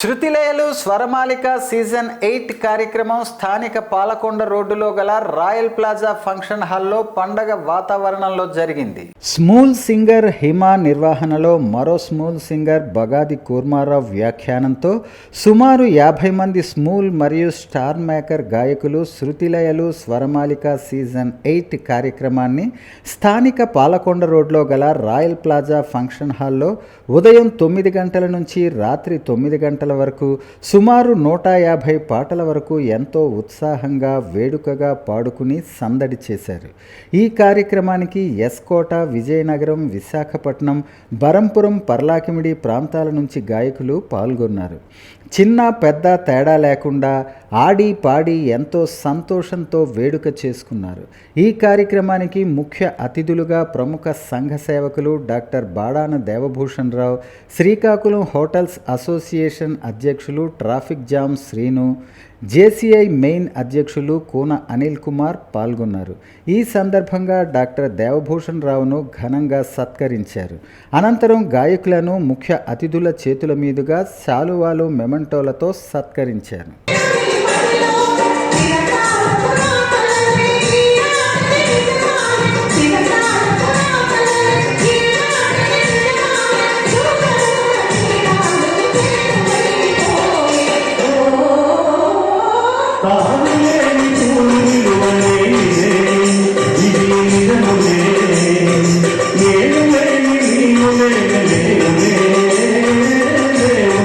శృతిలయలు స్వరమాలిక season eight కార్యక్రమం స్థానిక పాలకొండ రోడ్డులో గల రాయల్ ప్లాజా ఫంక్షన్ హాల్లో పండగ వాతావరణంలో జరిగింది. స్మూల్ సింగర్ హిమా నిర్వహణలో మరో స్మూల్ సింగర్ బగాది కూర్మారావు వ్యాఖ్యానంతో సుమారు యాభై మంది స్మూల్ మరియు స్టార్ మేకర్ గాయకులు శృతిలయలు స్వరమాలిక సీజన్ ఎయిట్ కార్యక్రమాన్ని స్థానిక పాలకొండ రోడ్లో గల రాయల్ ప్లాజా ఫంక్షన్ హాల్లో ఉదయం తొమ్మిది గంటల నుంచి రాత్రి తొమ్మిది గంటల వరకు సుమారు నూట యాభై పాటల వరకు ఎంతో ఉత్సాహంగా వేడుకగా పాడుకుని సందడి చేశారు. ఈ కార్యక్రమానికి ఎస్కోట విజయనగరం విశాఖపట్నం బరంపురం పర్లాకిమిడి ప్రాంతాల నుంచి గాయకులు పాల్గొన్నారు. చిన్న పెద్ద తేడా లేకుండా ఆడి పాడి ఎంతో సంతోషంతో వేడుక చేసుకున్నారు. ఈ కార్యక్రమానికి ముఖ్య అతిథులుగా ప్రముఖ సంఘ సేవకులు doctor Badana Devabhushan Rao Srikakulam hotels association అధ్యక్షులు traffic jam Srinu JCI main అధ్యక్షులు కూన అనిల్ కుమార్ పాల్గొన్నారు. ఈ సందర్భంగా డాక్టర్ దేవభూషణ్ రావును ఘనంగా సత్కరించారు. అనంతరం గాయకులను ముఖ్య అతిథుల చేతుల మీదుగా శాలువాలు మొమెంటోలతో సత్కరించాను.